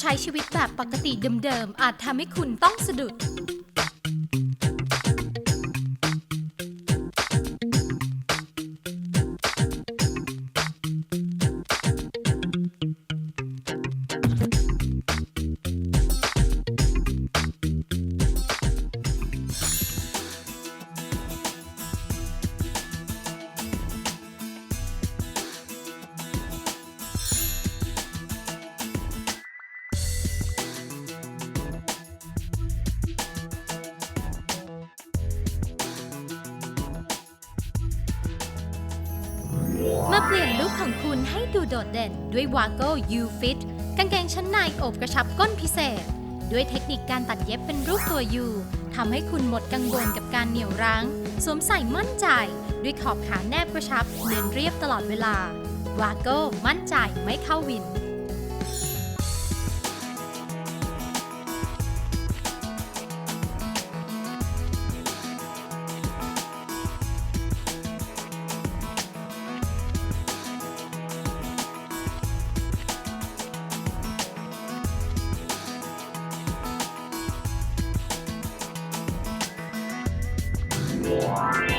ใช้ชีวิตแบบปกติเดิมๆ อาจทำให้คุณต้องสะดุด ของคุณให้ดูโดดเด่นด้วย Wago U Fit กางเกงชั้นในอบกระชับก้นพิเศษ ด้วยเทคนิคการตัดเย็บเป็นรูปตัว U ทำให้คุณหมดกังวลกับการเหนี่ยวรั้ง สวมใส่มั่นใจ ด้วยขอบขาแนบกระชับเนียนเรียบตลอดเวลา Wago มั่นใจไม่เข้าวิน Yeah.